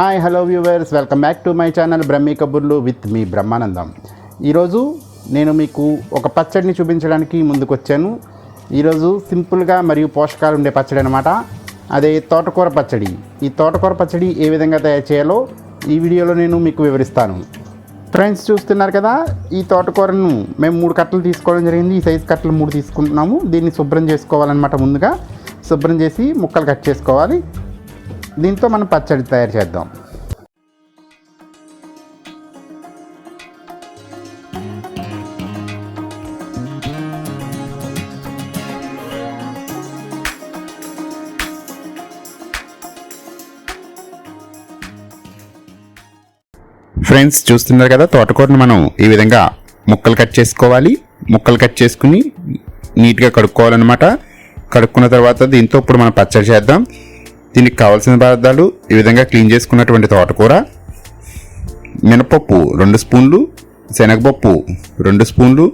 Hi hello viewers. Welcome back to my channel Brahmi కబుర్లు with మీ బ్రహ్మానందం. ఈరోజు నేను మీకు ఒక పచ్చడిని చూపించడానికి ముందుకొచ్చాను. ఈరోజు సింపుల్గా మరియు పోషకాలు ఉండే పచ్చడి అనమాట అదే తోటకూర పచ్చడి. ఈ తోటకూర పచ్చడి ఏ విధంగా తయారు చేయాలో ఈ వీడియోలో నేను మీకు వివరిస్తాను. ఫ్రెండ్స్ చూస్తున్నారు కదా ఈ తోటకూరను మేము మూడు కట్టలు తీసుకోవడం జరిగింది. ఈ సైజు కట్టలు మూడు తీసుకుంటున్నాము. దీన్ని శుభ్రం చేసుకోవాలన్నమాట ముందుగా. శుభ్రం చేసి ముక్కలు కట్ చేసుకోవాలి. దీంతో మనం పచ్చడి తయారు చేద్దాం. ఫ్రెండ్స్ చూస్తున్నారు కదా తోటకూరను మనం ఈ విధంగా ముక్కలు కట్ చేసుకోవాలి. ముక్కలు కట్ చేసుకుని నీట్గా కడుక్కోవాలన్నమాట. కడుక్కున్న తర్వాత దీంతో ఇప్పుడు మనం పచ్చడి చేద్దాం. దీనికి కావాల్సిన పదార్థాలు ఈ విధంగా క్లీన్ చేసుకున్నటువంటి తోటకూర మినపప్పు రెండు స్పూన్లు శనగపప్పు రెండు స్పూన్లు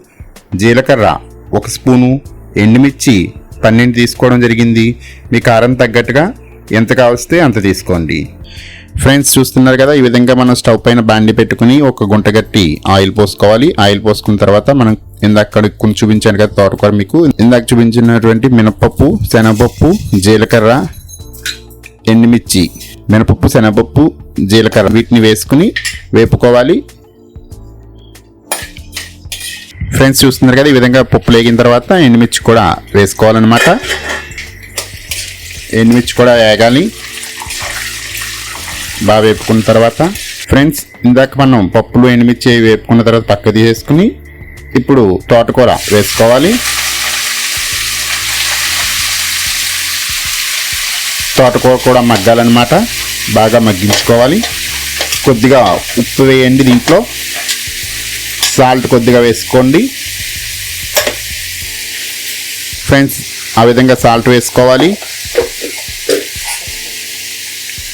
జీలకర్ర ఒక స్పూను ఎండుమిర్చి పన్నెండు తీసుకోవడం జరిగింది. మీ కారం తగ్గట్టుగా ఎంత కావలిస్తే అంత తీసుకోండి. ఫ్రెండ్స్ చూస్తున్నారు కదా ఈ విధంగా మనం స్టవ్ పైన బాండి పెట్టుకుని ఒక గుంట గట్టి ఆయిల్ పోసుకోవాలి. ఆయిల్ పోసుకున్న తర్వాత మనం ఇందాక కొన్ని చూపించాను కదా తోటకూర మీకు. ఇందాక చూపించినటువంటి మినపప్పు శనగపప్పు జీలకర్ర ఎండుమిర్చి మినపప్పు శనగపప్పు జీలకర్ర వీటిని వేసుకుని వేపుకోవాలి. ఫ్రెండ్స్ చూస్తున్నారు కదా ఈ విధంగా పప్పు లేగిన తర్వాత ఎండుమిర్చి కూడా వేసుకోవాలన్నమాట. ఎండుమిర్చి కూడా వేగాలి. బాగా వేపుకున్న తర్వాత ఫ్రెండ్స్ ఇందాక మనం పప్పులు ఎండుమిర్చి వేపుకున్న తర్వాత పక్క తీసేసుకుని ఇప్పుడు తోటకూర వేసుకోవాలి. తోటకూర కూడా మగ్గాలన్నమాట. బాగా మగ్గించుకోవాలి. కొద్దిగా ఉప్పు వేయండి దీంట్లో. సాల్ట్ కొద్దిగా వేసుకోండి. ఫ్రెండ్స్ ఆ విధంగా సాల్ట్ వేసుకోవాలి.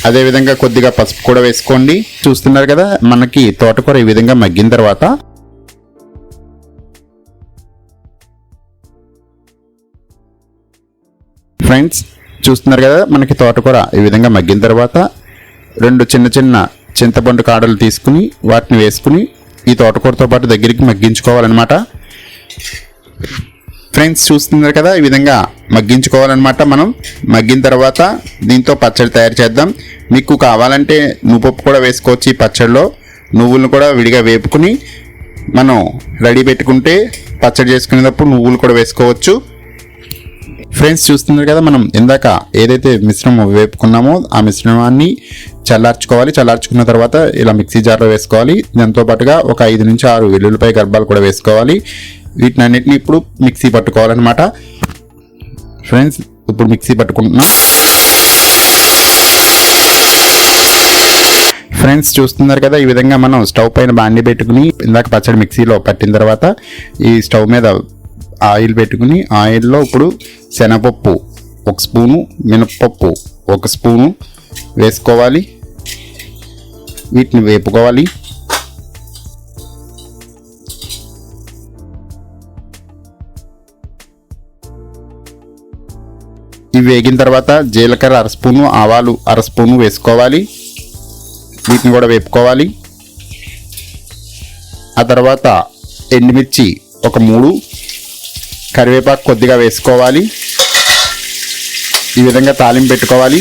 అదేవిధంగా కొద్దిగా పసుపు కూడా వేసుకోండి. చూస్తున్నారు కదా మనకి తోటకూర ఈ విధంగా మగ్గిన తర్వాత. ఫ్రెండ్స్ చూస్తున్నారు కదా మనకి తోటకూర ఈ విధంగా మగ్గిన తర్వాత రెండు చిన్న చిన్న చింతపండు కాడలు తీసుకుని వాటిని వేసుకుని ఈ తోటకూరతో పాటు దగ్గరికి మగ్గించుకోవాలన్నమాట. ఫ్రెండ్స్ చూస్తున్నారు కదా ఈ విధంగా మగ్గించుకోవాలన్నమాట మనం. మగ్గిన తర్వాత దీంతో పచ్చడి తయారు చేద్దాం. మీకు కావాలంటే నువ్వుపప్పు కూడా వేసుకోవచ్చు ఈ పచ్చడిలో. నువ్వులను కూడా విడిగా వేపుకుని మనం రెడీ పెట్టుకుంటే పచ్చడి చేసుకునేటప్పుడు నువ్వులు కూడా వేసుకోవచ్చు. ఫ్రెండ్స్ చూస్తున్నారు కదా మనం ఇందాక ఏదైతే మిశ్రమం వేపుకున్నామో ఆ మిశ్రమాన్ని చల్లార్చుకోవాలి. చల్లార్చుకున్న తర్వాత ఇలా మిక్సీ జార్లో వేసుకోవాలి. దాంతో పాటుగా ఒక ఐదు నుంచి ఆరు వెల్లుల్లిపాయ గర్భాలు కూడా వేసుకోవాలి. వీటిని అన్నిటిని ఇప్పుడు మిక్సీ పట్టుకోవాలన్నమాట. ఫ్రెండ్స్ ఇప్పుడు మిక్సీ పట్టుకుంటున్నాం. ఫ్రెండ్స్ చూస్తున్నారు కదా ఈ విధంగా మనం స్టవ్ పైన బాండి పెట్టుకుని ఇందాక పచ్చడి మిక్సీలో పట్టిన తర్వాత ఈ స్టవ్ మీద ఆయిల్ పెట్టుకుని ఆయిల్లో ఇప్పుడు శనగపప్పు ఒక స్పూను మినపప్పు ఒక స్పూను వేసుకోవాలి. వీటిని వేపుకోవాలి. ఇవి వేగిన తర్వాత జీలకర్ర అర స్పూను ఆవాలు అర స్పూను వేసుకోవాలి. వీటిని కూడా వేపుకోవాలి. ఆ తర్వాత ఎండుమిర్చి ఒక మూడు కరివేపాకు కొద్దిగా వేసుకోవాలి. ఈ విధంగా తాలింపు పెట్టుకోవాలి.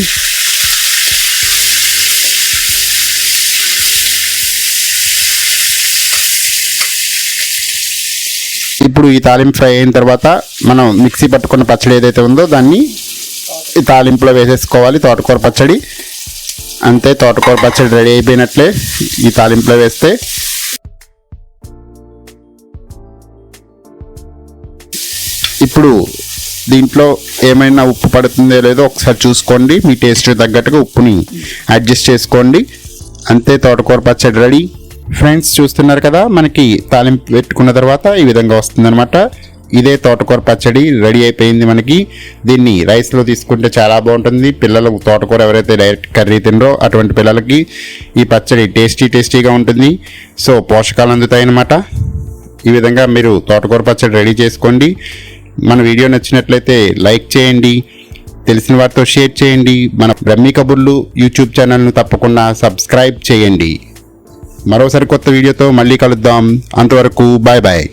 ఇప్పుడు ఈ తాలింపు ఫ్రై అయిన తర్వాత మనం మిక్సీ పట్టుకున్న పచ్చడి ఏదైతే ఉందో దాన్ని ఈ తాలింపులో వేసేసుకోవాలి తోటకూర పచ్చడి. అంతే తోటకూర పచ్చడి రెడీ అయిపోయినట్లే ఈ తాలింపులో వేస్తే. ఇప్పుడు దీంట్లో ఏమైనా ఉప్పు పడుతుందో లేదో ఒకసారి చూసుకోండి. మీ టేస్ట్ తగ్గట్టుగా ఉప్పుని అడ్జస్ట్ చేసుకోండి. అంతే తోటకూర పచ్చడి రెడీ. ఫ్రెండ్స్ చూస్తున్నారు కదా మనకి తాలింపు పెట్టుకున్న తర్వాత ఈ విధంగా వస్తుందన్నమాట. ఇదే తోటకూర పచ్చడి రెడీ అయిపోయింది మనకి. దీన్ని రైస్లో తీసుకుంటే చాలా బాగుంటుంది. పిల్లలు తోటకూర ఎవరైతే డైరెక్ట్ కర్రీ తినరో అటువంటి పిల్లలకి ఈ పచ్చడి టేస్టీ టేస్టీగా ఉంటుంది. సో పోషకాలు అందుతాయి అన్నమాట ఈ విధంగా మీరు తోటకూర పచ్చడి రెడీ చేసుకోండి. మన వీడియో నచ్చినట్లయితే లైక్ చేయండి తెలిసిన వారితో షేర్ చేయండి మన బ్రహ్మి కబుర్లు యూట్యూబ్ ఛానల్ను తప్పకుండా సబ్స్క్రైబ్ చేయండి. మరోసారి కొత్త వీడియోతో మళ్ళీ కలుద్దాం. అంతవరకు బాయ్ బాయ్